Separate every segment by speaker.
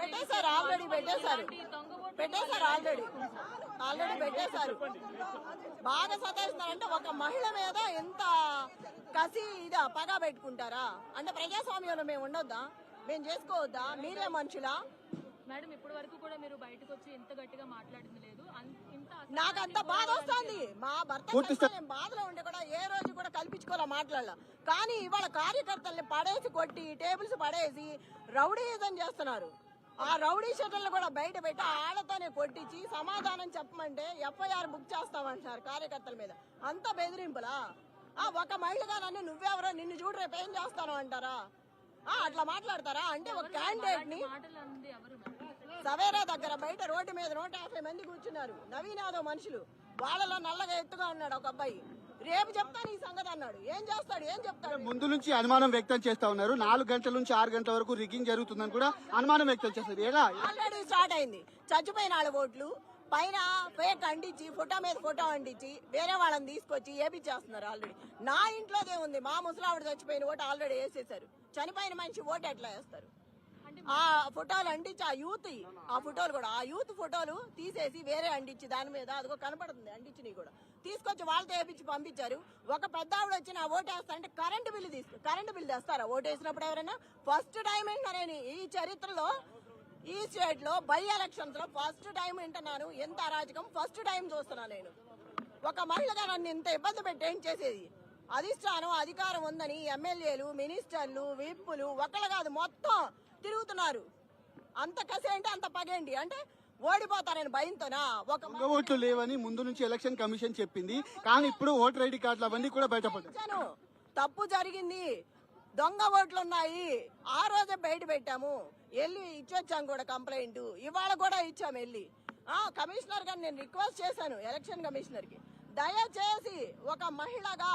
Speaker 1: పెట్టేశారు ఆల్రెడీ పెట్టేశారు. పెట్టేశారు ఆల్రెడీ ఆల్రెడీ పెట్టేశారు. బాగా సతాయిస్తున్నారంటే ఒక మహిళ మీద ఎంత కసి ఇదా పగ పెట్టుకుంటారా? అంటే ప్రజాస్వామ్యంలో మేము ఉండొద్దా? మేము చేసుకోవద్దా? మీరే మనుషులా?
Speaker 2: మేడం ఇప్పటి వరకు కూడా మీరు బయటకు వచ్చి ఇంత గట్టిగా మాట్లాడింది లేదు. అంత
Speaker 1: నాకు అంత బాధ వస్తుంది. మా భర్త బాధలో ఉండి కూడా ఏ రోజు కూడా కల్పించుకోలే మాట్లాడాల. కానీ ఇవాళ కార్యకర్తల్ని పడేసి కొట్టి టేబుల్స్ పడేసి రౌడీయిజం చేస్తున్నారు. ఆ రౌడీ షటర్లు కూడా బయట పెట్టి ఆళ్ళతోనే కొట్టించి సమాధానం చెప్పమంటే ఎఫ్ఐఆర్ బుక్ చేస్తామంటున్నారు కార్యకర్తల మీద. అంత బెదిరింపులా? ఆ ఒక మహిళగా నన్ను నువ్వెవరో నిన్ను చూడు రేపు ఏం చేస్తాను అంటారా? ఆ అట్లా మాట్లాడతారా? అంటే ఒక
Speaker 2: క్యాండిడేట్ని
Speaker 1: సవేరా దగ్గర బయట రోడ్డు మీద నూట యాభై మంది కూర్చున్నారు. నవీన్ యాదవ్ మనుషులు. వాళ్ళలో నల్లగా ఎత్తుగా ఉన్నాడు ఒక అబ్బాయి. రేపు చెప్తాను ఈ సంగతి అన్నాడు. ఏం చేస్తాడు? ఏం చెప్తాడు?
Speaker 3: ముందు నుంచి అనుమానం వ్యక్తం చేస్తా ఉన్నారు. నాలుగు గంటల నుంచి ఆరు గంటల వరకు రిగ్గింగ్ జరుగుతుందని కూడా అనుమానం వ్యక్తం చేస్తారు. ఎలా
Speaker 1: ఆల్రెడీ స్టార్ట్ అయింది. చచ్చిపోయిన నాలుగు ఓట్లు. పైన ఫేక్ అంటించి ఫోటో మీద ఫోటో అంటించి వేరే వాళ్ళని తీసుకొచ్చి ఏపిచ్చేస్తున్నారు ఆల్రెడీ. నా ఇంట్లోదే ఉంది. మా ముసలావిడ చచ్చిపోయిన ఓటు ఆల్రెడీ వేసేశారు. చనిపోయిన మనిషి ఓటు ఎట్లా వేస్తారు? ఆ ఫోటోలు అంటించి ఆ యూత్ ఆ ఫోటోలు కూడా ఆ యూత్ ఫోటోలు తీసేసి వేరే అంటించి దాని మీద అదిగో కనపడుతుంది అంటించినవి కూడా. తీసుకొచ్చి వాళ్ళతో వేపించి పంపించారు. ఒక పెద్ద ఆవిడ వచ్చి నా ఓటేస్తా అంటే కరెంటు బిల్లు తీసుకు కరెంటు బిల్లు తెస్తారా? ఓటు వేసినప్పుడు ఎవరైనా? ఫస్ట్ టైం ఏంటనే ఈ చరిత్రలో ఈ స్టేట్లో బై ఎలక్షన్స్లో ఫస్ట్ టైం వింటున్నాను ఎంత అరాజకం? ఫస్ట్ టైం చూస్తున్నా నేను. ఒక మహిళగా నన్ను ఇంత ఇబ్బంది పెట్టి ఏం చేసేది? అధిష్టానం అధికారం ఉందని ఎమ్మెల్యేలు మినిస్టర్లు విప్పులు ఒకళ్ళు కాదు మొత్తం తిరుగుతున్నారు. అంత కసి ఏంటి అంత పగేంటి అంటే ఓడిపోతారని భయంతోనా? ఒక
Speaker 3: ఓట్లు లేవని ముందు నుంచి ఎలక్షన్ కమిషన్ చెప్పింది. కానీ ఇప్పుడు ఓటర్ ఐడి కార్డులు అవన్నీ కూడా బయటపడ్డాయి.
Speaker 1: ఇచ్చాను తప్పు జరిగింది. దొంగ ఓట్లు ఉన్నాయి ఆ రోజే బయట పెట్టాము. వెళ్ళి ఇచ్చొచ్చాం కూడా కంప్లైంట్. ఇవాళ కూడా ఇచ్చాం వెళ్ళి. ఆ కమిషనర్ గారు నేను రిక్వెస్ట్ చేశాను ఎలక్షన్ కమిషనర్కి దయచేసి ఒక మహిళగా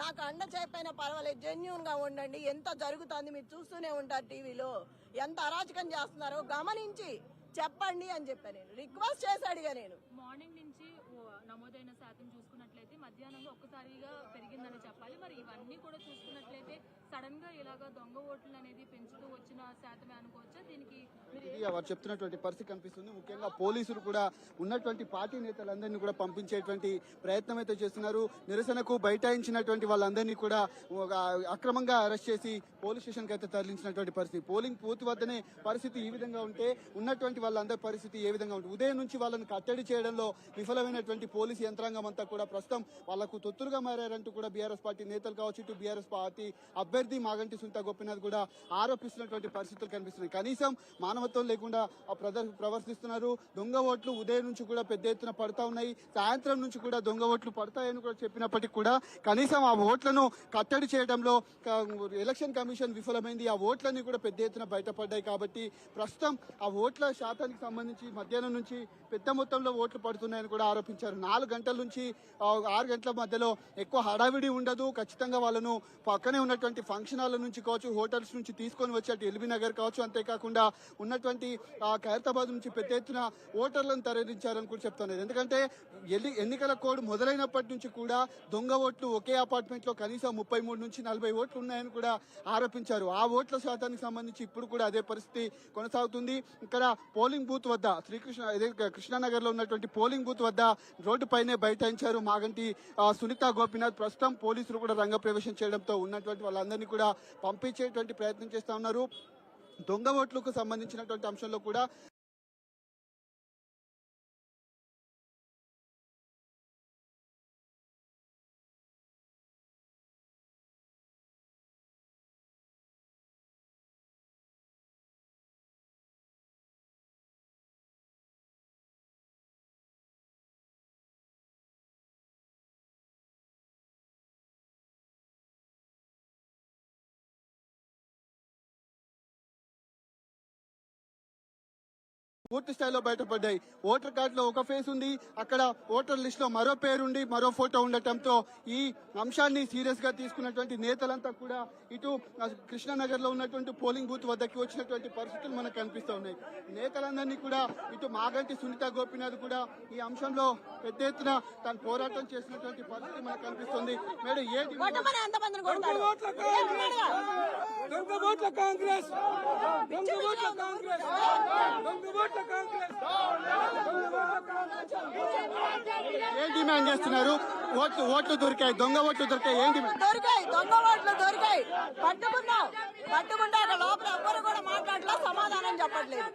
Speaker 1: నాకు అండ చెప్పైనా పర్వాలేదు. జెన్యున్గా ఉండండి. ఎంత జరుగుతుంది మీరు చూస్తూనే ఉంటారు టీవీలో. ఎంత అరాచకం చేస్తున్నారో గమనించి చెప్పండి అని చెప్పాను నేను. రిక్వెస్ట్ చేశాడు ఇక నేను.
Speaker 2: మార్నింగ్ నుంచి నమోదైన మధ్యాహ్నంలో ఒక్కసారిగా పెరిగిందని చెప్పాలి. మరి ఇవన్నీ కూడా చూసుకున్నట్లయితే సడన్గా ఇలాగ దొంగ ఓట్లు అనేది పెంచుతూ వచ్చిన శాతమే అనుకోవచ్చా? దీనికి
Speaker 3: ఇది వారు చెప్తున్నటువంటి పరిస్థితి కనిపిస్తుంది. ముఖ్యంగా పోలీసులు కూడా ఉన్నటువంటి పార్టీ నేతలందరినీ కూడా పంపించేటువంటి ప్రయత్నం అయితే చేస్తున్నారు. నిరసనకు బైఠాయించినటువంటి వాళ్ళందరినీ కూడా ఒక అక్రమంగా అరెస్ట్ చేసి పోలీస్ స్టేషన్కి అయితే తరలించినటువంటి పరిస్థితి. పోలింగ్ పూర్తి వద్దనే పరిస్థితి ఈ విధంగా ఉంటే ఉన్నటువంటి వాళ్ళందరి పరిస్థితి ఏ విధంగా ఉంటుంది ఉదయం నుంచి వాళ్ళని కట్టడి చేయడంలో విఫలమైనటువంటి పోలీసు యంత్రాంగం అంతా కూడా ప్రస్తుతం వాళ్ళకు తొత్తులుగా మారారంటూ కూడా బీఆర్ఎస్ పార్టీ నేతలు కావచ్చు ఇటు బీఆర్ఎస్ పార్టీ అభ్యర్థి మాగంటి సునీత గోపీనాథ్ కూడా ఆరోపిస్తున్నటువంటి పరిస్థితులు కనిపిస్తున్నాయి. కనీసం మానవత్వం లేకుండా ప్రదర్ ప్రవర్తిస్తున్నారు. దొంగ ఓట్లు ఉదయం నుంచి కూడా పెద్ద ఎత్తున పడతా ఉన్నాయి. సాయంత్రం నుంచి కూడా దొంగ ఓట్లు పడతాయని కూడా చెప్పినప్పటికీ కూడా కనీసం ఆ ఓట్లను కట్టడి చేయడంలో ఎలక్షన్ కమిషన్ విఫలమైంది. ఆ ఓట్లన్నీ కూడా పెద్ద ఎత్తున బయటపడ్డాయి కాబట్టి ప్రస్తుతం ఆ ఓట్ల శాతానికి సంబంధించి మధ్యాహ్నం నుంచి పెద్ద మొత్తంలో ఓట్లు పడుతున్నాయని కూడా ఆరోపించారు. నాలుగు గంటల నుంచి ఆ, ఆరు గంటల మధ్యలో ఎక్కువ హడావిడి ఉండదు. ఖచ్చితంగా వాళ్ళను పక్కనే ఉన్నటువంటి ఫంక్షన్ హాల్ నుంచి కావచ్చు హోటల్స్ నుంచి తీసుకొని వచ్చి అటు ఎల్బీ నగర్ కావచ్చు అంతేకాకుండా ఉన్నటువంటి ఖైరతాబాద్ నుంచి పెద్ద ఎత్తున ఓటర్లను తరలించారని కూడా చెప్తున్నారు. ఎందుకంటే ఎల్లి ఎన్నికల కోడ్ మొదలైనప్పటి నుంచి కూడా దొంగ ఓట్లు ఒకే అపార్ట్మెంట్లో కనీసం ముప్పై మూడు నుంచి నలభై ఓట్లు ఉన్నాయని కూడా ఆరోపించారు. ఆ ఓట్ల శాతానికి సంబంధించి ఇప్పుడు కూడా అదే పరిస్థితి కొనసాగుతుంది. ఇక్కడ పోలింగ్ బూత్ వద్ద శ్రీకృష్ణ కృష్ణానగర్లో కృష్ణానగర్లో ఉన్నటువంటి పోలింగ్ బూత్ వద్ద రోడ్డు పైనే బైఠాయించారు మాగంటి సునీత గోపీనాథ్ ప్రస్తుతం పోలీసులు కూడా రంగప్రవేశం చేయడంతో ఉన్నటువంటి వాళ్ళందరినీ కూడా పంపించేటువంటి ప్రయత్నం చేస్తా ఉన్నారు. దొంగ ఓట్లకు సంబంధించినటువంటి అంశంలో కూడా పూర్తి స్థాయిలో బయటపడ్డాయి. ఓటర్ కార్డులో ఒక ఫేస్ ఉంది. అక్కడ ఓటర్ లిస్ట్లో మరో పేరుండి మరో ఫోటో ఉండటంతో ఈ అంశాన్ని సీరియస్గా తీసుకున్నటువంటి నేతలంతా కూడా ఇటు కృష్ణానగర్లో ఉన్నటువంటి పోలింగ్ బూత్ వద్దకి వచ్చినటువంటి పరిస్థితులు మనకు కనిపిస్తూ ఉన్నాయి. నేతలందరినీ కూడా ఇటు మాగంటి సునీత గోపీనాథ్ కూడా ఈ అంశంలో పెద్ద ఎత్తున తాను పోరాటం చేసినటువంటి పరిస్థితి మనకు కనిపిస్తుంది. మేడం
Speaker 4: ఓట్ల కాంగ్రెస్! ఓట్ల
Speaker 3: ఏం డిమాండ్ చేస్తున్నారు? ఓట్లు ఓట్లు దొరికాయి దొంగ ఓట్లు దొరికాయి ఏం డిమాండ్?
Speaker 1: దొరికాయి దొంగ ఓట్లు దొరికాయి. పట్టుకున్నాం పట్టుకుంటే లోపల ఎవ్వరు కూడా మాట్లాడలా సమాధానం చెప్పట్లేదు.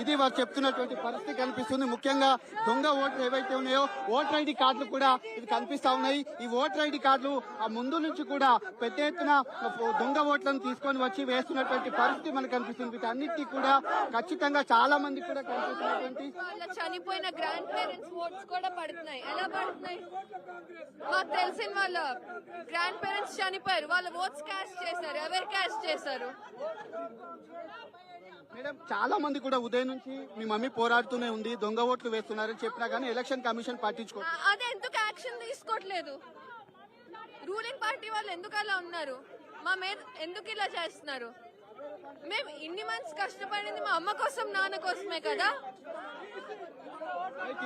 Speaker 3: ఇది వారు చెప్తున్నటువంటి పరిస్థితి కనిపిస్తుంది. ముఖ్యంగా దొంగ ఓట్లు ఏవైతే ఉన్నాయో ఓటర్ ఐడి కార్డులు కూడా ఇది కనిపిస్తా ఉన్నాయి. ఈ ఓటర్ ఐడి కార్డులు ఆ ముందు నుంచి కూడా పెద్ద ఎత్తున దొంగ ఓట్లను తీసుకొని వచ్చి వేస్తున్నటువంటి పరిస్థితి మనకు కనిపిస్తుంది. వీటన్నిటికీ కూడా ఖచ్చితంగా చాలా మంది కూడా కనిపిస్తున్నటువంటి
Speaker 4: చనిపోయిన గ్రాండ్ పేరెంట్స్ ఓట్స్ కూడా పడుతున్నాయి. ఎలా పడుతున్నాయి? మాకు తెలిసిన వాళ్ళ గ్రాండ్ పేరెంట్స్ చనిపోయారు. వాళ్ళ ఓట్స్ క్యాష్ చేశారు. ఎవరు చేశారు.
Speaker 3: మేడం చాలా మంది కూడా ఉదయం నుంచి మీ మమ్మీ పోరాడుతూనే ఉంది దొంగ ఓట్లు వేస్తున్నారని చెప్పినా కానీ ఎలక్షన్ కమిషన్ పట్టించుకో
Speaker 4: అదే ఎందుకు యాక్షన్ తీసుకోవట్లేదు? రూలింగ్ పార్టీ వాళ్ళు ఎందుకు అలా ఉన్నారు? మా మీద ఎందుకు ఇలా చేస్తున్నారు? మేము ఇన్ని మంత్స్ కష్టపడింది మా అమ్మ కోసం నాన్న కోసమే కదా?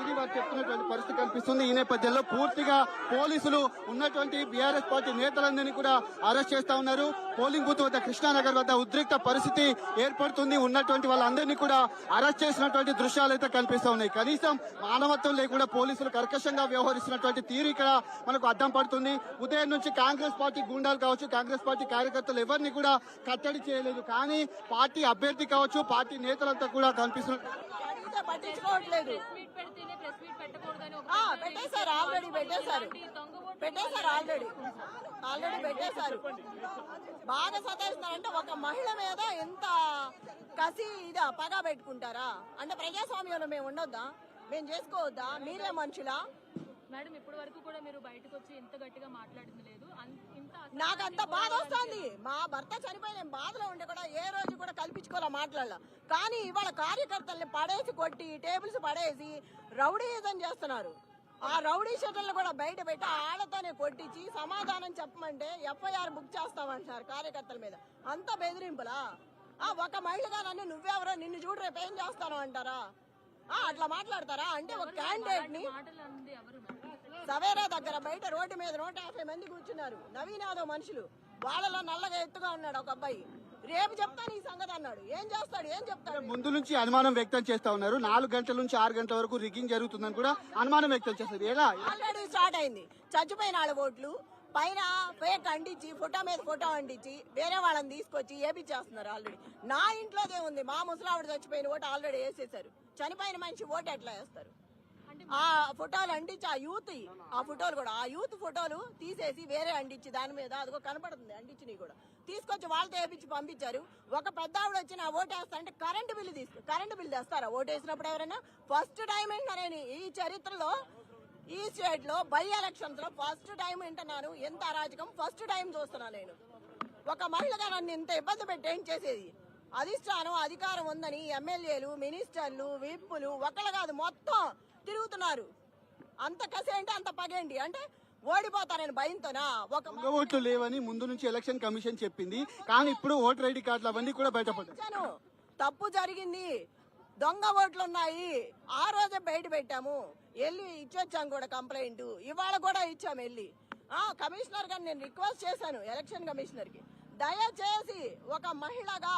Speaker 3: ఇది వారు చెప్తున్నటువంటి పరిస్థితి కనిపిస్తుంది. ఈ నేపథ్యంలో పూర్తిగా పోలీసులు ఉన్నటువంటి బీఆర్ఎస్ పార్టీ నేతలందరినీ కూడా అరెస్ట్ చేస్తా ఉన్నారు. పోలింగ్ బూత్ వద్ద కృష్ణానగర్ వద్ద ఉద్రిక్త పరిస్థితి ఏర్పడుతుంది. ఉన్నటువంటి వాళ్ళందరినీ కూడా అరెస్ట్ చేసినటువంటి దృశ్యాలు అయితే కనిపిస్తూ ఉన్నాయి. కనీసం మానవత్వం లేకుండా పోలీసులు కర్కశంగా వ్యవహరిస్తున్నటువంటి తీరు ఇక్కడ మనకు అడ్డం పడుతుంది. ఉదయం నుంచి కాంగ్రెస్ పార్టీ గుండాలు కావచ్చు కాంగ్రెస్ పార్టీ కార్యకర్తలు ఎవరిని కూడా కట్టడి చేయలేదు. కానీ పార్టీ అభ్యర్థి కావచ్చు పార్టీ నేతలంతా కూడా కనిపిస్తున్నారు
Speaker 1: అడిగితే పట్టించుకోవట్లేదు. పెట్టేశారు ఆల్రెడీ పెట్టేశారు. పెట్టేశారు ఆల్రెడీ ఆల్రెడీ పెట్టేశారు. బాగా సతాయిస్తున్నారంటే ఒక మహిళ మీద ఎంత కసి ఇదా పగ పెట్టుకుంటారా? అంటే ప్రజాస్వామ్యంలో మేము ఉండొద్దా? మేము చేసుకోవద్దా? మీరే మనుషులా?
Speaker 2: మేడం ఇప్పటి వరకు కూడా మీరు బయటకు వచ్చి ఇంత గట్టిగా మాట్లాడింది లేదు.
Speaker 1: నాకంత బాధ వస్తుంది. మా భర్త చనిపోయిన బాధలో ఉండి కూడా ఏ రోజు కూడా కల్పించుకోవాలా మాట్లాడాల. కానీ ఇవాళ కార్యకర్తల్ని పడేసి కొట్టి టేబుల్స్ పడేసి రౌడీయిజం చేస్తున్నారు. ఆ రౌడీ షటర్లు కూడా బయట పెట్టి ఆడతోనే కొట్టించి సమాధానం చెప్పమంటే ఎఫ్ఐఆర్ బుక్ చేస్తామంటున్నారు కార్యకర్తల మీద. అంత బెదిరింపులా? ఆ ఒక మహిళగా నన్ను నువ్వెవరో నిన్ను చూడు రేపు ఏం చేస్తాను అంటారా? అట్లా మాట్లాడతారా? అంటే ఒక
Speaker 2: క్యాండిడేట్ని
Speaker 1: సవేరా దగ్గర బయట రోడ్డు మీద నూట యాభై మంది కూర్చున్నారు. నవీన్ యాదవ్ మనుషులు. వాళ్ళలో నల్లగా ఎత్తుగా ఉన్నాడు ఒక అబ్బాయి. రేపు చెప్తాను ఈ సంగతి అన్నాడు. ఏం చేస్తాడు? ఏం చెప్తాడు?
Speaker 3: ముందు నుంచి అనుమానం వ్యక్తం చేస్తా ఉన్నారు. నాలుగు గంటల నుంచి ఆరు గంటల వరకు రిగ్గింగ్ జరుగుతుందని కూడా అనుమానం వ్యక్తం చేస్తారు ఎలా
Speaker 1: ఆల్రెడీ స్టార్ట్ అయింది. చచ్చిపోయిన వాళ్ళ ఓట్లు పైన ఫేక్ అంటించి ఫోటో మీద ఫోటో అంటించి వేరే వాళ్ళని తీసుకొచ్చి ఏపిచ్చేస్తున్నారు ఆల్రెడీ నా ఇంట్లోదే ఉంది. మా ముసలావిడ చచ్చిపోయిన ఓటు ఆల్రెడీ వేసేసారు చనిపోయిన మనిషి ఓటు ఎట్లా వేస్తారు? ఆ ఫోటోలు అంటించి ఆ యూత్ ఆ ఫోటోలు కూడా. ఆ యూత్ ఫోటోలు తీసేసి వేరే అంటించి దాని మీద అదిగో కనపడుతుంది అంటించినవి కూడా. తీసుకొచ్చి వాళ్ళతో వేపించి పంపించారు. ఒక పెద్ద ఆవిడ వచ్చి నా ఓటు వేస్తా అంటే కరెంటు బిల్లు తీసుకు కరెంటు బిల్లు తెస్తారా? ఓటు వేసినప్పుడు ఎవరైనా? ఫస్ట్ టైం ఏంటనే ఈ చరిత్రలో ఈ స్టేట్లో బై ఎలక్షన్స్లో ఫస్ట్ టైం వింటున్నాను ఎంత అరాజకం? ఫస్ట్ టైం చూస్తున్నా నేను. ఒక మహిళగా నన్ను ఇంత ఇబ్బంది పెట్టి ఏం చేసేది? అధిష్టానం అధికారం ఉందని ఎమ్మెల్యేలు మినిస్టర్లు విప్పులు ఒకళ్ళు కాదు మొత్తం తిరుగుతున్నారు. అంత కసేంటి అంత పగేంటి అంటే ఓడిపోతానని భయంతోనా? ఒక
Speaker 3: ఓట్లు లేవని ముందు నుంచి ఎలక్షన్ కమిషన్ చెప్పింది. కానీ ఇప్పుడు ఓటర్ ఐడి కార్డులు అవన్నీ కూడా బయటపడ్డాయి.
Speaker 1: ఇచ్చాను తప్పు జరిగింది. దొంగ ఓట్లు ఉన్నాయి ఆ రోజే బయట పెట్టాము. వెళ్ళి ఇచ్చొచ్చాం కూడా కంప్లైంట్ ఇవాళ కూడా ఇచ్చాము వెళ్ళి. ఆ కమిషనర్ గారిని నేను రిక్వెస్ట్ చేశాను ఎలక్షన్ కమిషనర్కి. దయచేసి ఒక మహిళగా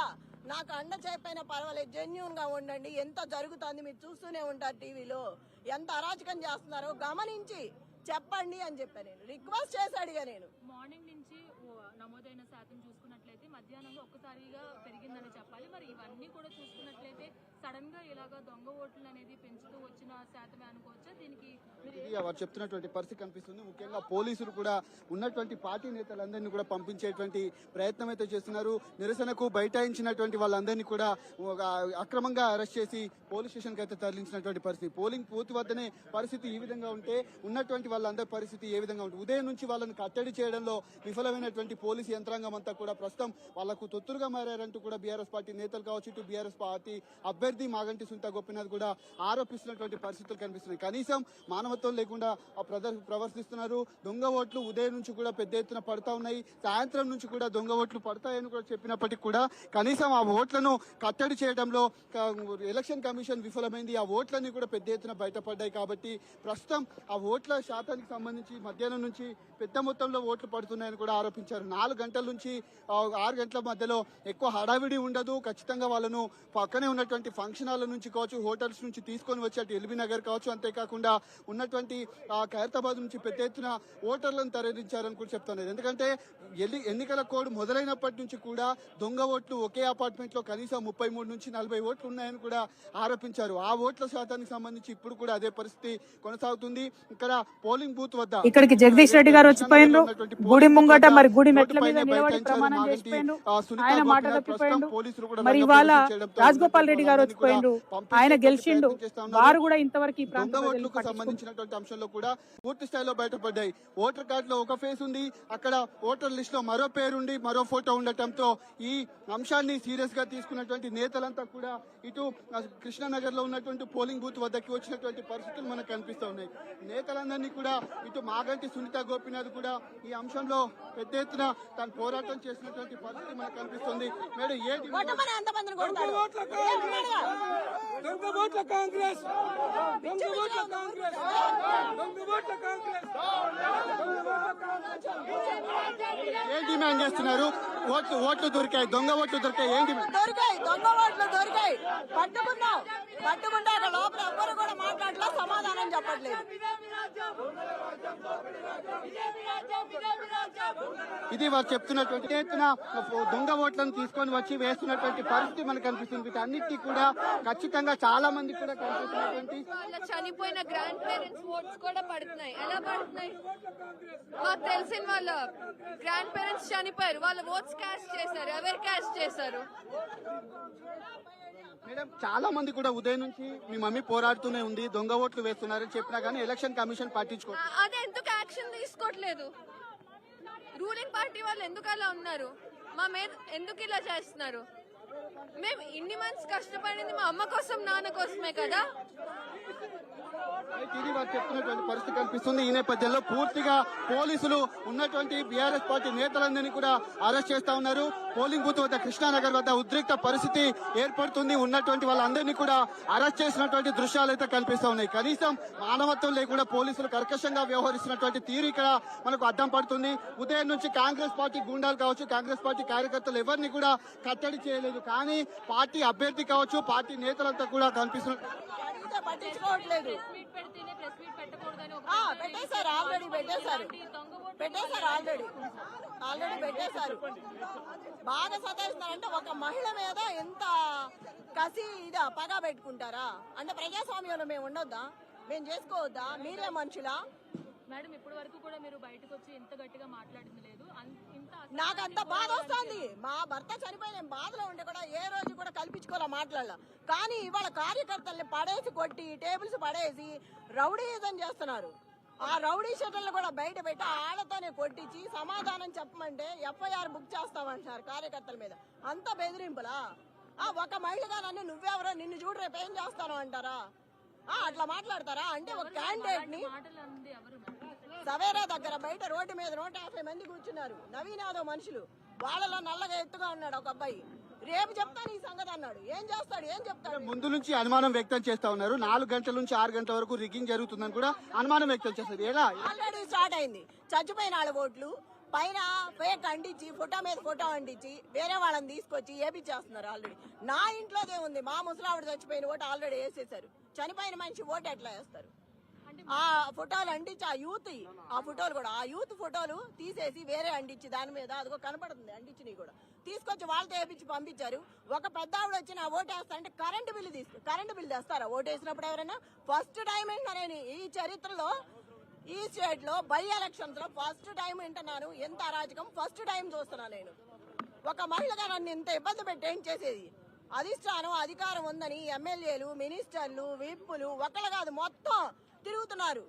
Speaker 1: నాకు అండ చెప్పైనా పర్వాలేదు జెన్యున్గా ఉండండి. ఎంత జరుగుతుంది మీరు చూస్తూనే ఉంటారు టీవీలో. ఎంత అరాచకం చేస్తున్నారో గమనించి చెప్పండి అని చెప్పాను నేను. రిక్వెస్ట్ చేశాడు నేను.
Speaker 2: మార్నింగ్ నుంచి ఓ నమోదైన శాతం చూసుకున్నట్లయితే మధ్యాహ్నంలో ఒక్కసారిగా పెరిగిందని చెప్పాలి. మరి సడన్గా ఇలాగ దొంగ ఓట్లు అనేది పెంచుతూ వచ్చిన శాతమే అనుకోవచ్చా? దీనికి
Speaker 3: ఇది వారు చెప్తున్నటువంటి పరిస్థితి కనిపిస్తుంది. ముఖ్యంగా పోలీసులు కూడా ఉన్నటువంటి పార్టీ నేతలందరినీ కూడా పంపించేటువంటి ప్రయత్నం అయితే చేస్తున్నారు. నిరసనకు బైఠాయించినటువంటి వాళ్ళందరినీ కూడా అక్రమంగా అరెస్ట్ చేసి పోలీస్ స్టేషన్కి అయితే తరలించినటువంటి పరిస్థితి. పోలింగ్ పూర్తి వద్దనే పరిస్థితి ఈ విధంగా ఉంటే ఉన్నటువంటి వాళ్ళందరి పరిస్థితి ఏ విధంగా ఉంటుంది? ఉదయం నుంచి వాళ్ళని కట్టడి చేయడంలో విఫలమైనటువంటి పోలీసు యంత్రాంగం అంతా కూడా ప్రస్తుతం వాళ్ళకు తొత్తురుగా మారారంటూ కూడా బీఆర్ఎస్ పార్టీ నేతలు కావచ్చు ఇటు బీఆర్ఎస్ పార్టీ అభ్యర్థి మాగంటి సునీత గోపినాథ్ కూడా ఆరోపిస్తున్నటువంటి పరిస్థితులు కనిపిస్తున్నాయి. కనీసం మానవత్వం లేకుండా ఆ ప్రవర్తిస్తున్నారు. దొంగ ఓట్లు ఉదయం నుంచి కూడా పెద్ద ఎత్తున పడతా ఉన్నాయి. సాయంత్రం నుంచి కూడా దొంగ ఓట్లు పడతాయని కూడా చెప్పినప్పటికీ కూడా కనీసం ఆ ఓట్లను కట్టడి చేయడంలో ఎలక్షన్ కమిషన్ విఫలమైంది. ఆ ఓట్లన్నీ కూడా పెద్ద ఎత్తున బయటపడ్డాయి కాబట్టి ప్రస్తుతం ఆ ఓట్ల శాతానికి సంబంధించి మధ్యాహ్నం నుంచి పెద్ద మొత్తంలో ఓట్లు పడుతున్నాయని కూడా ఆరోపించారు. నాలుగు గంటల నుంచి ఆరు గంటల మధ్యలో ఎక్కువ హడావిడి ఉండదు. ఖచ్చితంగా వాళ్ళను పక్కనే ఉన్నటువంటి ఫంక్షన్ హాల్ నుంచి కావచ్చు హోటల్స్ నుంచి తీసుకొని వచ్చి అటు ఎల్బీ నగర్ కావచ్చు అంతేకాకుండా ఉన్నటువంటి ఖైరతాబాద్ నుంచి పెద్ద ఎత్తున ఓటర్లను తరలించారని కూడా చెప్తున్నారు. ఎందుకంటే ఎల్లి ఎన్నికల కోడ్ మొదలైనప్పటి నుంచి కూడా దొంగ ఓట్లు ఒకే అపార్ట్మెంట్లో కనీసం ముప్పై మూడు నుంచి నలభై ఓట్లు ఉన్నాయని కూడా ఆరోపించారు. ఆ ఓట్ల శాతానికి సంబంధించి ఇప్పుడు కూడా అదే పరిస్థితి కొనసాగుతుంది. ఇక్కడ పోలింగ్ బూత్ వద్ద
Speaker 5: ఇక్కడికి జగదీష్ రెడ్డి గారు
Speaker 3: ఉన్నటువంటి
Speaker 5: గుడి ముంగట మరి గుడి మెట్ల మీద నిలబడి. ప్రమాణం
Speaker 3: సునీత
Speaker 5: ఆయన మాట
Speaker 3: గోపినాథ్
Speaker 5: తప్పిపోయిండు మరి ఇవాళ రాజగోపాల్ రెడ్డి గారు
Speaker 3: వాళ్ళందరినీ కూడా
Speaker 5: వచ్చిపోయిండ్రు
Speaker 3: పంపించేందుకు
Speaker 5: ఆయన గెలిచిండు. వారు కూడా ఇంతవరకు ఈ ప్రాంత
Speaker 3: దొంగ
Speaker 5: ప్రజలు
Speaker 3: ఓట్లకు
Speaker 5: పట్టించుకో-
Speaker 3: సంబంధించినటువంటి అంశంలో కూడా పూర్తి స్థాయిలో బయటపడ్డాయి. ఓటర్ కార్డు లో ఒక ఫేస్ ఉంది. అక్కడ ఓటర్ లిస్ట్లో మరో పేరుండి మరో ఫోటో ఉండటంతో ఈ అంశాన్ని సీరియస్గా తీసుకున్నటువంటి నేతలంతా కూడా ఇటు కృష్ణానగర్లో ఉన్నటువంటి పోలింగ్ బూత్ వద్దకి వచ్చినటువంటి పరిస్థితులు మనకు కనిపిస్తూ ఉన్నాయి. నేతలందరినీ కూడా ఇటు మాగంటి సునీత గోపినాథ్ కూడా ఈ అంశంలో పెద్ద ఎత్తున తాను పోరాటం చేసినటువంటి పరిస్థితి మనకు కనిపిస్తుంది. మేడం ఏంటి
Speaker 6: దొంగ ఓట్ల కాంగ్రెస్! దొంగ ఓట్ల కాంగ్రెస్! దొంగ ఓట్ల కాంగ్రెస్!
Speaker 3: ఏం డిమాండ్ చేస్తున్నారు? ఓట్లు ఓట్లు దొరికాయి. దొంగ ఓట్లు దొరికాయి. ఏంటి
Speaker 1: దొరికాయి. దొంగ ఓట్లు దొరికాయి. పట్టుకున్నాం పట్టుకుంటే అక్కడ లోపల ఎవ్వరు కూడా మాట్లాడలే సమాధానం చెప్పట్లేదు.
Speaker 3: ఇది వారు చెప్తున్నటువంటి దొంగ ఓట్లను తీసుకొని వచ్చి వేస్తున్నటువంటి పరిస్థితి మనకు కనిపిస్తుంది. వీటన్నిటికీ కూడా ఖచ్చితంగా చాలా మంది కూడా కనిపిస్తున్నటువంటి
Speaker 4: చనిపోయిన గ్రాండ్ పేరెంట్స్ ఓట్స్ కూడా పడుతున్నాయి. ఎలా పడుతున్నాయి? మాకు తెలిసిన వాళ్ళ గ్రాండ్ పేరెంట్స్ చనిపోయారు. వాళ్ళ ఓట్స్ క్యాష్ చేశారు. ఎవరు క్యాష్ చేశారు?
Speaker 3: మేడం చాలా మంది కూడా ఉదయం నుంచి మీ మమ్మీ పోరాడుతూనే ఉంది దొంగ ఓట్లు వేస్తున్నారని చెప్పినా కానీ ఎలక్షన్ కమిషన్ పట్టించుకో
Speaker 4: అదే ఎందుకు యాక్షన్ తీసుకోవట్లేదు? రూలింగ్ పార్టీ వాళ్ళు ఎందుకు అలా ఉన్నారు? మా మీద ఎందుకు ఇలా చేస్తున్నారు? మేము ఇన్ని మంత్స్ కష్టపడింది మా అమ్మ కోసం నాన్న కోసమే కదా?
Speaker 3: ఇది వారు చెప్తున్నటువంటి పరిస్థితి కనిపిస్తుంది. ఈ నేపథ్యంలో పూర్తిగా పోలీసులు ఉన్నటువంటి బీఆర్ఎస్ పార్టీ నేతలందరినీ కూడా అరెస్ట్ చేస్తా ఉన్నారు. పోలింగ్ బూత్ వద్ద కృష్ణానగర్ వద్ద ఉద్రిక్త పరిస్థితి ఏర్పడుతుంది. ఉన్నటువంటి వాళ్ళందరినీ కూడా అరెస్ట్ చేసినటువంటి దృశ్యాలు అయితే కనిపిస్తా ఉన్నాయి. కనీసం మానవత్వం లేకుండా పోలీసులు కర్కశంగా వ్యవహరిస్తున్నటువంటి తీరు ఇక్కడ మనకు అడ్డం పడుతుంది. ఉదయం నుంచి కాంగ్రెస్ పార్టీ గుండాలు కావచ్చు కాంగ్రెస్ పార్టీ కార్యకర్తలు ఎవరిని కూడా కట్టడి చేయలేదు. కానీ పార్టీ అభ్యర్థి కావచ్చు పార్టీ నేతలంతా కూడా కనిపిస్తున్నారు
Speaker 1: అడిగితే పట్టించుకోవట్లేదు? పెట్టేశారు ఆల్రెడీ పెట్టేశారు. పెట్టేశారు ఆల్రెడీ. ఆల్రెడీ పెట్టేశారు. బాగా సతాయిస్తున్నారంటే ఒక మహిళ మీద ఎంత కసి ఇదా పగ పెట్టుకుంటారా? అంటే ప్రజాస్వామ్యంలో మేము ఉండొద్దా? మేము చేసుకోవద్దా? మీరే మనుషులా?
Speaker 2: మేడం ఇప్పటి వరకు కూడా మీరు బయటకు వచ్చి ఇంత గట్టిగా మాట్లాడింది లేదు.
Speaker 1: నాకు అంత బాధ వస్తుంది. మా భర్త చనిపోయి నేను బాధలో ఉండి కూడా ఏ రోజు కల్పించుకోలే మాట్లాడలా? కానీ ఇవాళ కార్యకర్తల్ని పడేసి కొట్టి టేబుల్స్ పడేసి రౌడీయిజం చేస్తున్నారు. ఆ రౌడీ షటర్లు కూడా బయట పెట్టి ఆళ్ళతోనే కొట్టించి సమాధానం చెప్పమంటే ఎఫ్ఐఆర్ బుక్ చేస్తామంటున్నారు కార్యకర్తల మీద. అంత బెదిరింపులా? ఆ ఒక మహిళగా నన్ను నువ్వెవరో నిన్ను చూడు రేపు ఏం చేస్తాను అంటారా? ఆ అట్లా మాట్లాడతారా? అంటే ఒక
Speaker 2: క్యాండిడేట్ని
Speaker 1: సవేరా దగ్గర బయట రోడ్డు మీద నూట యాభై మంది కూర్చున్నారు. నవీన్ యాదవ్ మనుషులు. వాళ్ళలో నల్లగా ఎత్తుగా ఉన్నాడు ఒక అబ్బాయి. రేపు చెప్తాను ఈ సంగతి అన్నాడు. ఏం చేస్తాడు? ఏం చెప్తాడు?
Speaker 3: ముందు నుంచి అనుమానం వ్యక్తం చేస్తా ఉన్నారు. నాలుగు గంటల నుంచి ఆరు గంటల వరకు రిగ్గింగ్ జరుగుతుందని కూడా అనుమానం వ్యక్తం చేస్తారు. ఎలా?
Speaker 1: ఆల్రెడీ స్టార్ట్ అయింది. చచ్చిపోయిన వాళ్ళ ఓట్లు పైన ఫేక్ అంటించి ఫోటో మీద ఫోటో అంటించి వేరే వాళ్ళని తీసుకొచ్చి ఏపిచ్చేస్తున్నారు ఆల్రెడీ. నా ఇంట్లోదే ఉంది. మా ముసలావిడ చచ్చిపోయిన ఓటు ఆల్రెడీ వేసేసారు చనిపోయిన మనిషి ఓటు ఎట్లా వేస్తారు? ఆ ఫోటోలు అంటించి ఆ యూత్ ఆ ఫోటోలు కూడా ఆ యూత్ ఫోటోలు తీసేసి వేరే అంటించి దాని మీద అదిగో కనపడుతుంది అంటించినవి కూడా. తీసుకొచ్చి వాళ్ళతో వేపించి పంపించారు. ఒక పెద్ద ఆవిడ వచ్చి నా ఓటు వేస్తారంటే కరెంటు బిల్లు తీసుకు కరెంటు బిల్లు తెస్తారా? ఓటు వేసినప్పుడు ఎవరైనా? ఫస్ట్ టైం ఏంటనే ఈ చరిత్రలో ఈ స్టేట్లో బై ఎలక్షన్స్లో ఫస్ట్ టైం వింటున్నాను. ఎంత అరాజకం? ఫస్ట్ టైం చూస్తున్నా నేను. ఒక మహిళగా నన్ను ఇంత ఇబ్బంది పెట్టి ఏం చేసేది? అధిష్టానం అధికారం ఉందని ఎమ్మెల్యేలు మినిస్టర్లు విప్పులు ఒకళ్ళు కాదు మొత్తం తిరుగుతున్నారు.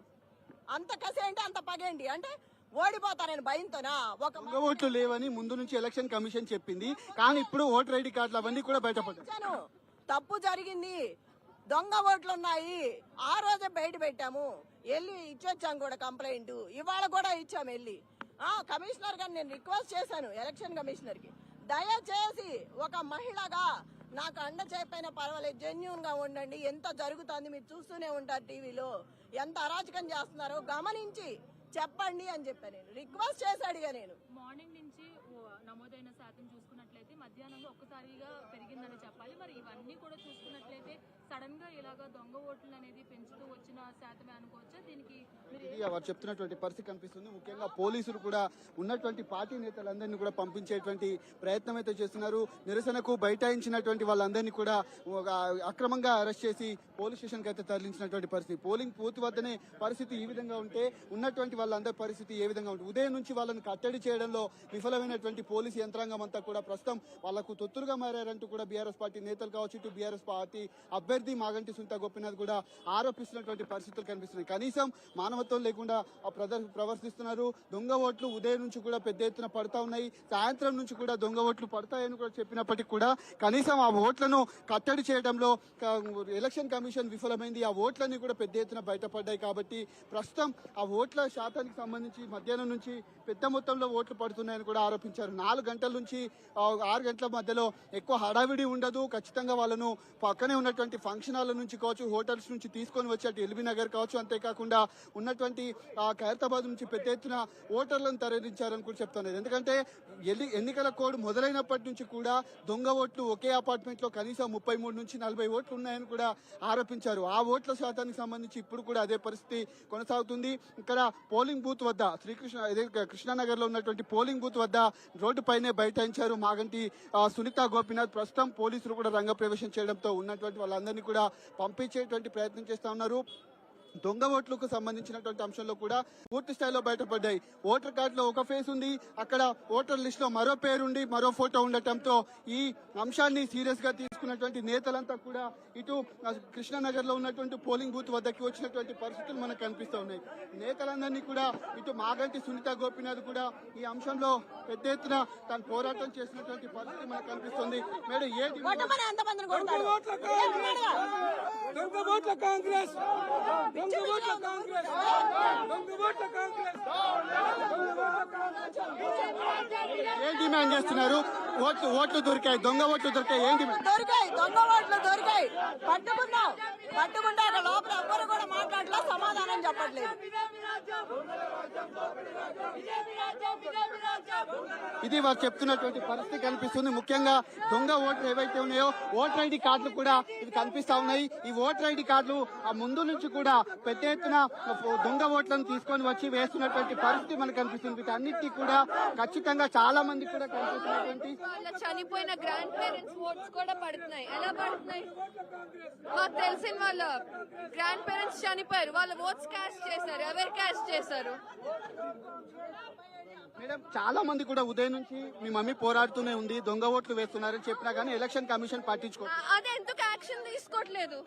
Speaker 1: అంత కసి అంటే అంత పగేంటి? అంటే ఓడిపోతానని భయంతోనా? ఒక
Speaker 3: దొంగ ఓట్లు లేవని ముందు నుంచి ఎలక్షన్ కమిషన్ చెప్పింది. కానీ ఇప్పుడు ఓటర్ ఐడి కార్డులు అవన్నీ కూడా బయటపడ్డాయి.
Speaker 1: ఇచ్చాను తప్పు జరిగింది. దొంగ ఓట్లు ఉన్నాయి ఆ రోజే బయట పెట్టాము. వెళ్ళి ఇచ్చొచ్చాం కూడా కంప్లైంట్. ఇవాళ కూడా ఇచ్చాము వెళ్ళి. ఆ కమిషనర్ గారిని నేను రిక్వెస్ట్ చేశాను ఎలక్షన్ కమిషనర్కి దయచేసి ఒక మహిళగా నాకు అండ చెప్పైనా పర్వాలేదు. జెన్యున్గా ఉండండి. ఎంత జరుగుతుంది మీరు చూస్తూనే ఉంటారు టీవీలో. ఎంత అరాచకం చేస్తున్నారో గమనించి చెప్పండి అని చెప్పాను నేను. రిక్వెస్ట్ చేశాడుగా నేను.
Speaker 2: మార్నింగ్ నుంచి నమోదైన మధ్యాహ్నంలో ఒక్కసారిగా పెరిగిందని చెప్పాలి. మరి ఇవన్నీ కూడా చూసుకున్నట్లయితే సడన్గా ఇలాగ దొంగ ఓట్లు అనేది పెంచుతూ వచ్చిన శాతమే అనుకోవచ్చు? దీనికి
Speaker 3: వారు చెప్తున్నటువంటి పరిస్థితి కనిపిస్తుంది. ముఖ్యంగా పోలీసులు కూడా ఉన్నటువంటి పార్టీ నేతలందరినీ కూడా పంపించేటువంటి ప్రయత్నం అయితే చేస్తున్నారు. నిరసనకు బైఠాయించినటువంటి వాళ్ళందరినీ కూడా ఒక అక్రమంగా అరెస్ట్ చేసి పోలీస్ స్టేషన్కి అయితే తరలించినటువంటి పరిస్థితి. పోలింగ్ పూర్తి వద్దనే పరిస్థితి ఈ విధంగా ఉంటే ఉన్నటువంటి వాళ్ళందరి పరిస్థితి ఏ విధంగా ఉంటుంది? ఉదయం నుంచి వాళ్ళని కట్టడి చేయడంలో విఫలమైనటువంటి పోలీసు యంత్రాంగం అంతా కూడా ప్రస్తుతం వాళ్ళకు తొత్తులుగా మారారంటూ కూడా బీఆర్ఎస్ పార్టీ నేతలు కావచ్చు ఇటు బీఆర్ఎస్ పార్టీ అభ్యర్థి మాగంటి సునీత గోపినాథ్ కూడా ఆరోపిస్తున్నటువంటి పరిస్థితులు కనిపిస్తున్నాయి. కనీసం మానవత్వం లేకుండా ఆ ప్రదర్- ప్రవర్తిస్తున్నారు. దొంగ ఓట్లు ఉదయం నుంచి కూడా పెద్ద ఎత్తున పడతా ఉన్నాయి. సాయంత్రం నుంచి కూడా దొంగ ఓట్లు పడతాయని కూడా చెప్పినప్పటికీ కూడా కనీసం ఆ ఓట్లను కట్టడి చేయడంలో ఎలక్షన్ కమిషన్ విఫలమైంది. ఆ ఓట్లన్నీ కూడా పెద్ద ఎత్తున బయటపడ్డాయి కాబట్టి ప్రస్తుతం ఆ ఓట్ల శాతానికి సంబంధించి మధ్యాహ్నం నుంచి పెద్ద మొత్తంలో ఓట్లు పడుతున్నాయని కూడా ఆరోపించారు. నాలుగు గంటల నుంచి ఆరు గంటల మధ్యలో ఎక్కువ హడావిడి ఉండదు. ఖచ్చితంగా వాళ్ళను పక్కనే ఉన్నటువంటి ఫంక్షన్ హాల్ నుంచి కావచ్చు హోటల్స్ నుంచి తీసుకొని వచ్చి అటు ఎల్బీ నగర్ కావచ్చు అంతేకాకుండా ఉన్నటువంటి ఖైరతాబాద్ నుంచి పెద్ద ఎత్తున ఓటర్లను తరలించారని కూడా చెప్తున్నారు. ఎందుకంటే ఎల్లి ఎన్నికల కోడ్ మొదలైనప్పటి నుంచి కూడా దొంగ ఓట్లు ఒకే అపార్ట్మెంట్లో కనీసం ముప్పై మూడు నుంచి నలభై ఓట్లు ఉన్నాయని కూడా ఆరోపించారు. ఆ ఓట్ల శాతానికి సంబంధించి ఇప్పుడు కూడా అదే పరిస్థితి కొనసాగుతుంది. ఇక్కడ పోలింగ్ బూత్ వద్ద శ్రీకృష్ణ ఇదే కృష్ణానగర్లో ఉన్నటువంటి పోలింగ్ బూత్ వద్ద రోడ్డు పైనే బైఠాయించారు మాగంటి సునీత గోపీనాథ్ ప్రస్తుతం పోలీసులు కూడా రంగప్రవేశం చేయడంతో ఉన్నటువంటి వాళ్ళందరినీ కూడా పంపించేటువంటి ప్రయత్నం చేస్తూ ఉన్నారు. దొంగ ఓట్లకు సంబంధించినటువంటి అంశంలో కూడా పూర్తి స్థాయిలో బయటపడ్డాయి. ఓటర్ కార్డులో ఒక ఫేస్ ఉంది అక్కడ ఓటర్ లిస్ట్లో మరో పేరుండి మరో ఫోటో ఉండటంతో ఈ అంశాన్ని సీరియస్గా తీసుకున్నటువంటి నేతలంతా కూడా ఇటు కృష్ణానగర్లో ఉన్నటువంటి పోలింగ్ బూత్ వద్దకి వచ్చినటువంటి పరిస్థితులు మనకు కనిపిస్తూ ఉన్నాయి. నేతలందరినీ కూడా ఇటు మాగంటి సునీత గోపినాథ్ కూడా ఈ అంశంలో పెద్ద ఎత్తున తను పోరాటం చేసినటువంటి పరిస్థితి మనకు కనిపిస్తుంది. మేడం
Speaker 6: ఓట్ల కాంగ్రెస్!
Speaker 3: ఏం డిమాండ్ చేస్తున్నారు? ఓట్లు ఓట్లు దొరికాయి దొంగ ఓట్లు దొరికాయి ఏం డిమాండ్
Speaker 1: దొరికాయి దొంగ ఓట్లు దొరికాయి. పట్టుకున్నాం పట్టుకుంటే అక్కడ లోపల ఎవ్వరు కూడా మాట్లాడలే సమాధానం చెప్పట్లేదు.
Speaker 3: ఇది వారు చెప్తున్నటువంటి పరిస్థితి కనిపిస్తుంది. ముఖ్యంగా దొంగ ఓట్లు ఏవైతే ఉన్నాయో ఓటర్ ఐడి కార్డులు కూడా ఇది కనిపిస్తా ఉన్నాయి. ఈ ఓటర్ ఐడి కార్డులు ఆ ముందు నుంచి కూడా పెద్ద ఎత్తున దొంగ ఓట్లను తీసుకొని వచ్చి వేస్తున్నటువంటి పరిస్థితి మనకు కనిపిస్తుంది. వీటన్నిటికీ కూడా ఖచ్చితంగా చాలా మంది కూడా కనిపిస్తున్నటువంటి
Speaker 4: చనిపోయిన గ్రాండ్ పేరెంట్స్ ఓట్స్ కూడా పడుతున్నాయి. ఎలా పడుతున్నాయి? మాకు తెలిసిన వాళ్ళ గ్రాండ్ పేరెంట్స్ చనిపోయారు. వాళ్ళ ఓట్స్ క్యాష్ చేశారు. ఎవరు క్యాష్ చేశారు?
Speaker 3: మేడం చాలా మంది కూడా ఉదయం నుంచి మీ మమ్మీ పోరాడుతూనే ఉంది దొంగ ఓట్లు వేస్తున్నారని చెప్పినా కానీ ఎలక్షన్ కమిషన్ పట్టించుకో
Speaker 4: అది ఎందుకు యాక్షన్ తీసుకోవట్లేదు?